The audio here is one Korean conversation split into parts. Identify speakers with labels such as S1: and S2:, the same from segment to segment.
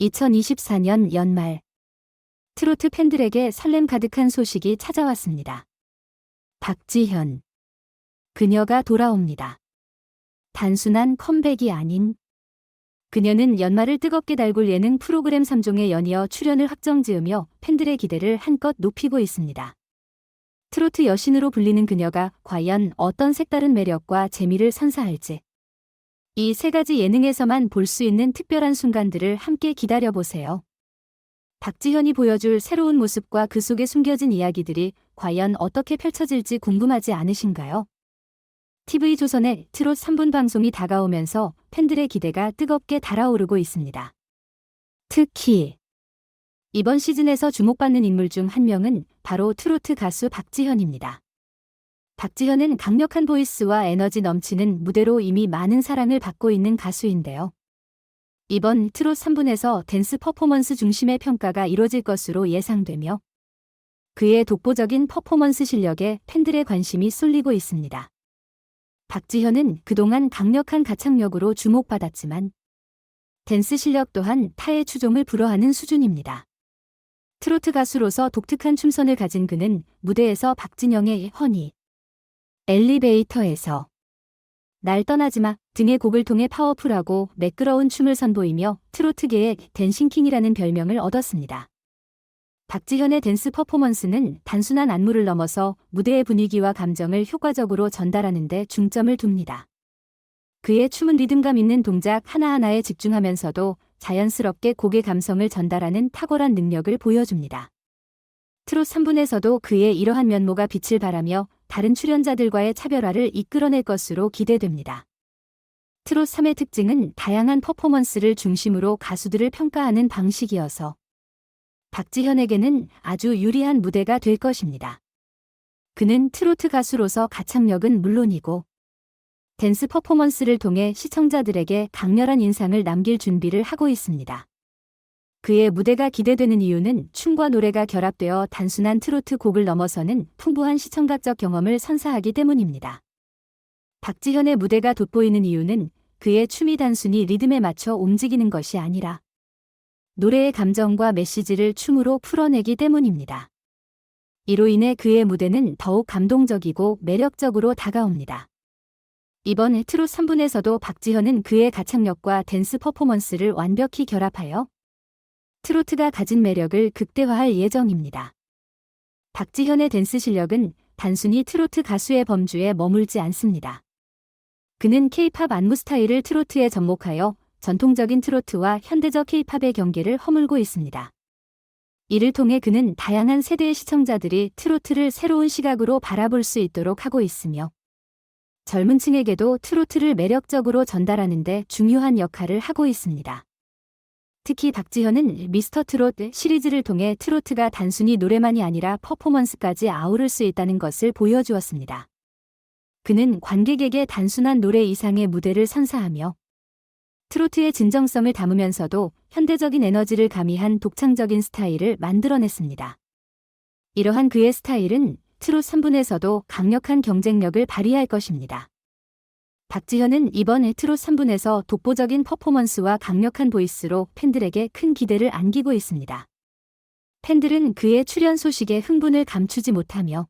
S1: 2024년 연말 트로트 팬들에게 설렘 가득한 소식이 찾아왔습니다. 박지현 그녀가 돌아옵니다. 단순한 컴백이 아닌 그녀는 연말을 뜨겁게 달굴 예능 프로그램 3종에 연이어 출연을 확정지으며 팬들의 기대를 한껏 높이고 있습니다. 트로트 여신으로 불리는 그녀가 과연 어떤 색다른 매력과 재미를 선사할지 이 세 가지 예능에서만 볼 수 있는 특별한 순간들을 함께 기다려보세요. 박지현이 보여줄 새로운 모습과 그 속에 숨겨진 이야기들이 과연 어떻게 펼쳐질지 궁금하지 않으신가요? TV조선의 트롯 3분 방송이 다가오면서 팬들의 기대가 뜨겁게 달아오르고 있습니다. 특히 이번 시즌에서 주목받는 인물 중 한 명은 바로 트로트 가수 박지현입니다. 박지현은 강력한 보이스와 에너지 넘치는 무대로 이미 많은 사랑을 받고 있는 가수인데요. 이번 트롯 3분에서 댄스 퍼포먼스 중심의 평가가 이뤄질 것으로 예상되며 그의 독보적인 퍼포먼스 실력에 팬들의 관심이 쏠리고 있습니다. 박지현은 그동안 강력한 가창력으로 주목받았지만 댄스 실력 또한 타의 추종을 불허하는 수준입니다. 트로트 가수로서 독특한 춤선을 가진 그는 무대에서 박진영의 허니, 엘리베이터에서 날 떠나지 마 등의 곡을 통해 파워풀하고 매끄러운 춤을 선보이며 트로트계의 댄싱킹이라는 별명을 얻었습니다. 박지현의 댄스 퍼포먼스는 단순한 안무를 넘어서 무대의 분위기와 감정을 효과적으로 전달하는 데 중점을 둡니다. 그의 춤은 리듬감 있는 동작 하나하나에 집중하면서도 자연스럽게 곡의 감성을 전달하는 탁월한 능력을 보여줍니다. 트롯 3분에서도 그의 이러한 면모가 빛을 발하며 다른 출연자들과의 차별화를 이끌어낼 것으로 기대됩니다. 트롯 3의 특징은 다양한 퍼포먼스를 중심으로 가수들을 평가하는 방식이어서 박지현에게는 아주 유리한 무대가 될 것입니다. 그는 트로트 가수로서 가창력은 물론이고 댄스 퍼포먼스를 통해 시청자들에게 강렬한 인상을 남길 준비를 하고 있습니다. 그의 무대가 기대되는 이유는 춤과 노래가 결합되어 단순한 트로트 곡을 넘어서는 풍부한 시청각적 경험을 선사하기 때문입니다. 박지현의 무대가 돋보이는 이유는 그의 춤이 단순히 리듬에 맞춰 움직이는 것이 아니라 노래의 감정과 메시지를 춤으로 풀어내기 때문입니다. 이로 인해 그의 무대는 더욱 감동적이고 매력적으로 다가옵니다. 이번 트롯 3분에서도 박지현은 그의 가창력과 댄스 퍼포먼스를 완벽히 결합하여 트로트가 가진 매력을 극대화할 예정입니다. 박지현의 댄스 실력은 단순히 트로트 가수의 범주에 머물지 않습니다. 그는 케이팝 안무 스타일을 트로트에 접목하여 전통적인 트로트와 현대적 케이팝의 경계를 허물고 있습니다. 이를 통해 그는 다양한 세대의 시청자들이 트로트를 새로운 시각으로 바라볼 수 있도록 하고 있으며 젊은 층에게도 트로트를 매력적으로 전달하는 데 중요한 역할을 하고 있습니다. 특히 박지현은 미스터 트롯 시리즈를 통해 트로트가 단순히 노래만이 아니라 퍼포먼스까지 아우를 수 있다는 것을 보여주었습니다. 그는 관객에게 단순한 노래 이상의 무대를 선사하며 트로트의 진정성을 담으면서도 현대적인 에너지를 가미한 독창적인 스타일을 만들어냈습니다. 이러한 그의 스타일은 트롯 3분에서도 강력한 경쟁력을 발휘할 것입니다. 박지현은 이번 트롯 3분에서 독보적인 퍼포먼스와 강력한 보이스로 팬들에게 큰 기대를 안기고 있습니다. 팬들은 그의 출연 소식에 흥분을 감추지 못하며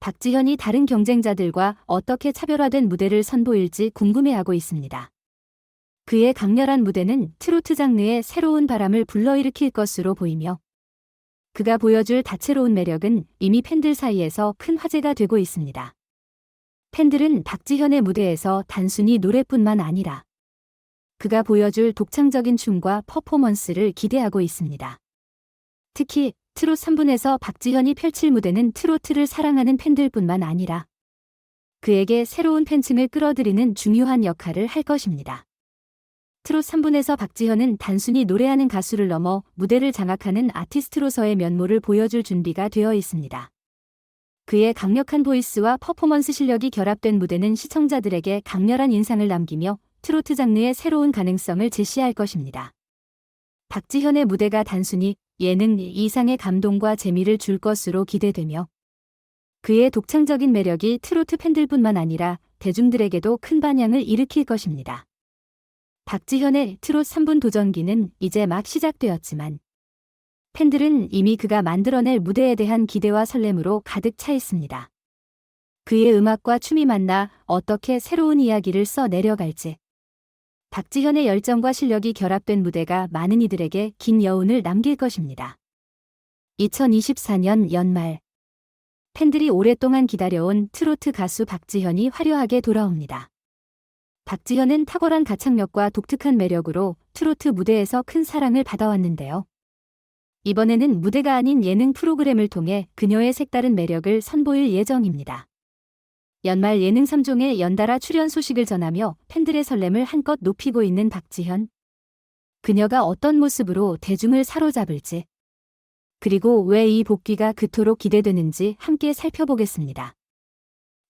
S1: 박지현이 다른 경쟁자들과 어떻게 차별화된 무대를 선보일지 궁금해하고 있습니다. 그의 강렬한 무대는 트로트 장르의 새로운 바람을 불러일으킬 것으로 보이며 그가 보여줄 다채로운 매력은 이미 팬들 사이에서 큰 화제가 되고 있습니다. 팬들은 박지현의 무대에서 단순히 노래뿐만 아니라 그가 보여줄 독창적인 춤과 퍼포먼스를 기대하고 있습니다. 특히 트롯 3분에서 박지현이 펼칠 무대는 트로트를 사랑하는 팬들뿐만 아니라 그에게 새로운 팬층을 끌어들이는 중요한 역할을 할 것입니다. 트롯 3분에서 박지현은 단순히 노래하는 가수를 넘어 무대를 장악하는 아티스트로서의 면모를 보여줄 준비가 되어 있습니다. 그의 강력한 보이스와 퍼포먼스 실력이 결합된 무대는 시청자들에게 강렬한 인상을 남기며 트로트 장르의 새로운 가능성을 제시할 것입니다. 박지현의 무대가 단순히 예능 이상의 감동과 재미를 줄 것으로 기대되며 그의 독창적인 매력이 트로트 팬들뿐만 아니라 대중들에게도 큰 반향을 일으킬 것입니다. 박지현의 트롯 3분 도전기는 이제 막 시작되었지만 팬들은 이미 그가 만들어낼 무대에 대한 기대와 설렘으로 가득 차 있습니다. 그의 음악과 춤이 만나 어떻게 새로운 이야기를 써 내려갈지. 박지현의 열정과 실력이 결합된 무대가 많은 이들에게 긴 여운을 남길 것입니다. 2024년 연말. 팬들이 오랫동안 기다려온 트로트 가수 박지현이 화려하게 돌아옵니다. 박지현은 탁월한 가창력과 독특한 매력으로 트로트 무대에서 큰 사랑을 받아왔는데요. 이번에는 무대가 아닌 예능 프로그램을 통해 그녀의 색다른 매력을 선보일 예정입니다. 연말 예능 3종의 연달아 출연 소식을 전하며 팬들의 설렘을 한껏 높이고 있는 박지현. 그녀가 어떤 모습으로 대중을 사로잡을지, 그리고 왜 이 복귀가 그토록 기대되는지 함께 살펴보겠습니다.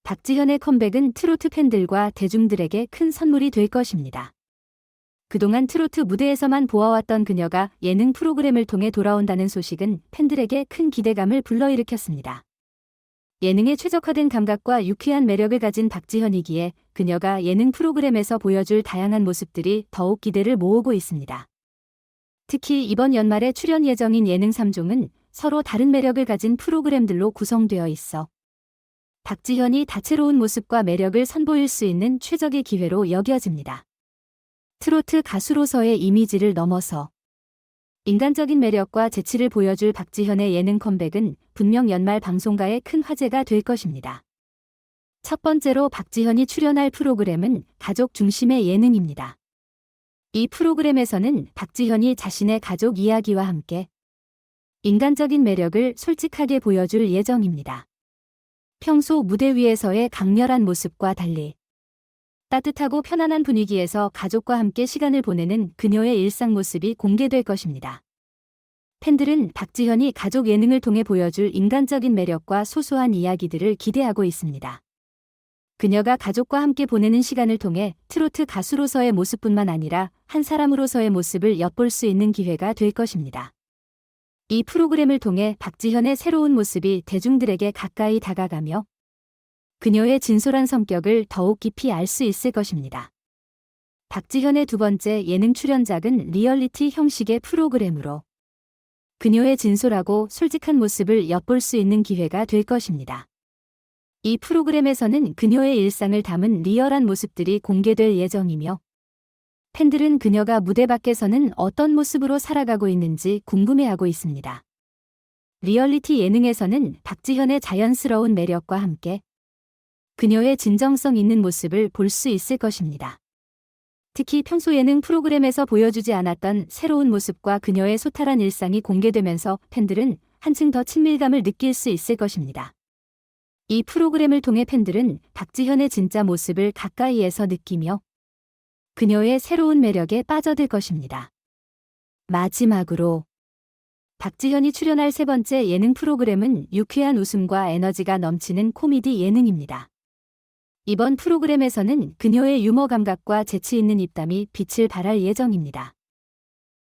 S1: 박지현의 컴백은 트로트 팬들과 대중들에게 큰 선물이 될 것입니다. 그동안 트로트 무대에서만 보아왔던 그녀가 예능 프로그램을 통해 돌아온다는 소식은 팬들에게 큰 기대감을 불러일으켰습니다. 예능에 최적화된 감각과 유쾌한 매력을 가진 박지현이기에 그녀가 예능 프로그램에서 보여줄 다양한 모습들이 더욱 기대를 모으고 있습니다. 특히 이번 연말에 출연 예정인 예능 3종은 서로 다른 매력을 가진 프로그램들로 구성되어 있어 박지현이 다채로운 모습과 매력을 선보일 수 있는 최적의 기회로 여겨집니다. 트로트 가수로서의 이미지를 넘어서 인간적인 매력과 재치를 보여줄 박지현의 예능 컴백은 분명 연말 방송가의 큰 화제가 될 것입니다. 첫 번째로 박지현이 출연할 프로그램은 가족 중심의 예능입니다. 이 프로그램에서는 박지현이 자신의 가족 이야기와 함께 인간적인 매력을 솔직하게 보여줄 예정입니다. 평소 무대 위에서의 강렬한 모습과 달리 따뜻하고 편안한 분위기에서 가족과 함께 시간을 보내는 그녀의 일상 모습이 공개될 것입니다. 팬들은 박지현이 가족 예능을 통해 보여줄 인간적인 매력과 소소한 이야기들을 기대하고 있습니다. 그녀가 가족과 함께 보내는 시간을 통해 트로트 가수로서의 모습뿐만 아니라 한 사람으로서의 모습을 엿볼 수 있는 기회가 될 것입니다. 이 프로그램을 통해 박지현의 새로운 모습이 대중들에게 가까이 다가가며 그녀의 진솔한 성격을 더욱 깊이 알 수 있을 것입니다. 박지현의 두 번째 예능 출연작은 리얼리티 형식의 프로그램으로 그녀의 진솔하고 솔직한 모습을 엿볼 수 있는 기회가 될 것입니다. 이 프로그램에서는 그녀의 일상을 담은 리얼한 모습들이 공개될 예정이며 팬들은 그녀가 무대 밖에서는 어떤 모습으로 살아가고 있는지 궁금해하고 있습니다. 리얼리티 예능에서는 박지현의 자연스러운 매력과 함께 그녀의 진정성 있는 모습을 볼 수 있을 것입니다. 특히 평소 예능 프로그램에서 보여주지 않았던 새로운 모습과 그녀의 소탈한 일상이 공개되면서 팬들은 한층 더 친밀감을 느낄 수 있을 것입니다. 이 프로그램을 통해 팬들은 박지현의 진짜 모습을 가까이에서 느끼며 그녀의 새로운 매력에 빠져들 것입니다. 마지막으로 박지현이 출연할 세 번째 예능 프로그램은 유쾌한 웃음과 에너지가 넘치는 코미디 예능입니다. 이번 프로그램에서는 그녀의 유머 감각과 재치 있는 입담이 빛을 발할 예정입니다.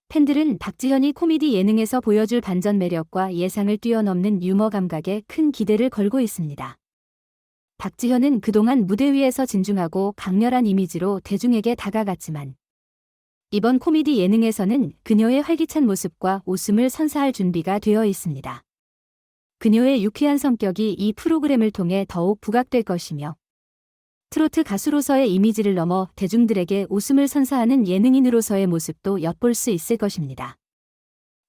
S1: 팬들은 박지현이 코미디 예능에서 보여줄 반전 매력과 예상을 뛰어넘는 유머 감각에 큰 기대를 걸고 있습니다. 박지현은 그동안 무대 위에서 진중하고 강렬한 이미지로 대중에게 다가갔지만 이번 코미디 예능에서는 그녀의 활기찬 모습과 웃음을 선사할 준비가 되어 있습니다. 그녀의 유쾌한 성격이 이 프로그램을 통해 더욱 부각될 것이며 트로트 가수로서의 이미지를 넘어 대중들에게 웃음을 선사하는 예능인으로서의 모습도 엿볼 수 있을 것입니다.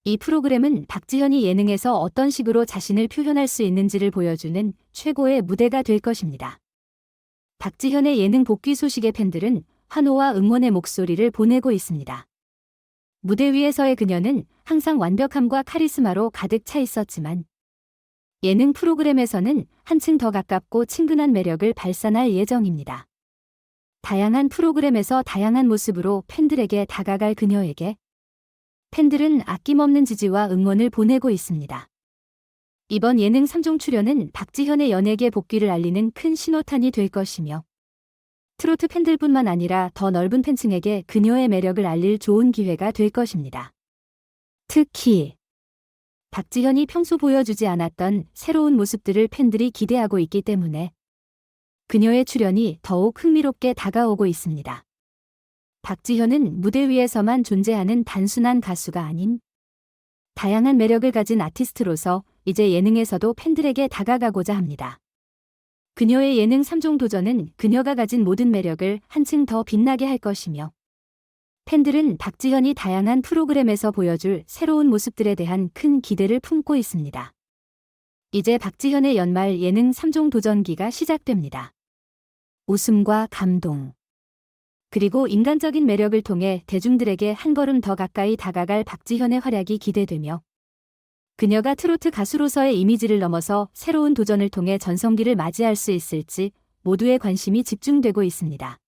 S1: 이 프로그램은 박지현이 예능에서 어떤 식으로 자신을 표현할 수 있는지를 보여주는 최고의 무대가 될 것입니다. 박지현의 예능 복귀 소식의 팬들은 환호와 응원의 목소리를 보내고 있습니다. 무대 위에서의 그녀는 항상 완벽함과 카리스마로 가득 차 있었지만 예능 프로그램에서는 한층 더 가깝고 친근한 매력을 발산할 예정입니다. 다양한 프로그램에서 다양한 모습으로 팬들에게 다가갈 그녀에게 팬들은 아낌없는 지지와 응원을 보내고 있습니다. 이번 예능 3종 출연은 박지현의 연예계 복귀를 알리는 큰 신호탄이 될 것이며 트로트 팬들뿐만 아니라 더 넓은 팬층에게 그녀의 매력을 알릴 좋은 기회가 될 것입니다. 특히 박지현이 평소 보여주지 않았던 새로운 모습들을 팬들이 기대하고 있기 때문에 그녀의 출연이 더욱 흥미롭게 다가오고 있습니다. 박지현은 무대 위에서만 존재하는 단순한 가수가 아닌 다양한 매력을 가진 아티스트로서 이제 예능에서도 팬들에게 다가가고자 합니다. 그녀의 예능 3종 도전은 그녀가 가진 모든 매력을 한층 더 빛나게 할 것이며 팬들은 박지현이 다양한 프로그램에서 보여줄 새로운 모습들에 대한 큰 기대를 품고 있습니다. 이제 박지현의 연말 예능 3종 도전기가 시작됩니다. 웃음과 감동, 그리고 인간적인 매력을 통해 대중들에게 한 걸음 더 가까이 다가갈 박지현의 활약이 기대되며 그녀가 트로트 가수로서의 이미지를 넘어서 새로운 도전을 통해 전성기를 맞이할 수 있을지 모두의 관심이 집중되고 있습니다.